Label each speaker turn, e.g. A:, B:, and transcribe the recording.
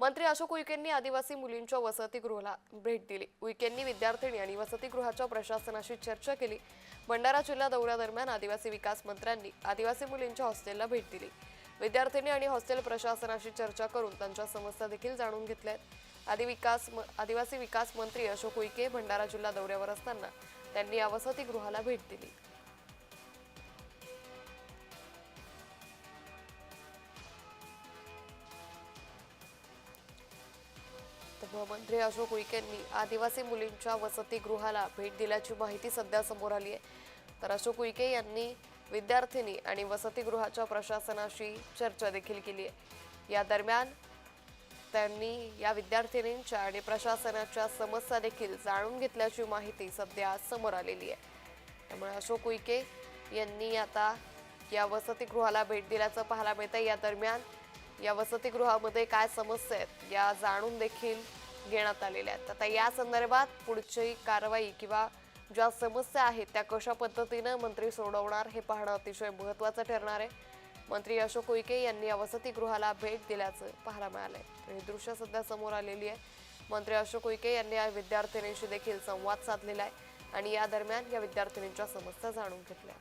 A: मंत्री अशोक उईकेंनी आदिवासी मुलींच्या वसतिगृहाला भेट दिली. उईकेंनी विद्यार्थिनी आणि वसतिगृहाच्या प्रशासनाशी चर्चा केली. भंडारा जिल्हा दौऱ्यादरम्यान आदिवासी विकास मंत्र्यांनी आदिवासी मुलींच्या हॉस्टेलला भेट दिली. विद्यार्थिनी आणि हॉस्टेल प्रशासनाशी चर्चा करून त्यांच्या समस्या देखील जाणून घेतल्या आदि विकास म- आदिवासी विकास मंत्री अशोक उईके भंडारा जिल्हा दौऱ्यावर असताना त्यांनी या वसतिगृहाला भेट दिली. गृहमंत्री अशोक अशोक यांनी आदिवासी मुलींच्या वसतिगृहाला भेट दिल्याची माहिती सध्या समोर आली आहे तर अशोक उईके यांनी विद्यार्थिनी आणि वसतिगृहाच्या प्रशासनाशी चर्चा देखील केली आहे या दरम्यान त्यांनी या विद्यार्थिनींच्या आणि प्रशासनाच्या समस्या देखील जाणून घेतल्याची माहिती सध्या समोर आलेली आहे त्यामुळे अशोक उईके यांनी आता या वसतिगृहाला भेट दिल्याचं पाहायला मिळतं या दरम्यान या वसतिगृहामध्ये काय समस्या आहेत या जाणून देखील घेण्यात आलेल्या आहेत. आता या संदर्भात पुढची कारवाई किंवा ज्या समस्या आहेत त्या कशा पद्धतीनं मंत्री सोडवणार हे पाहणं अतिशय महत्त्वाचं ठरणार आहे. मंत्री अशोक उईके यांनी या वसतिगृहाला भेट दिल्याचं पाहायला मिळालंय. तर ही दृश्य सध्या समोर आलेली आहे. मंत्री अशोक उईके यांनी या विद्यार्थिनींशी देखील संवाद साधलेला आहे आणि या दरम्यान या विद्यार्थिनींच्या समस्या जाणून घेतल्या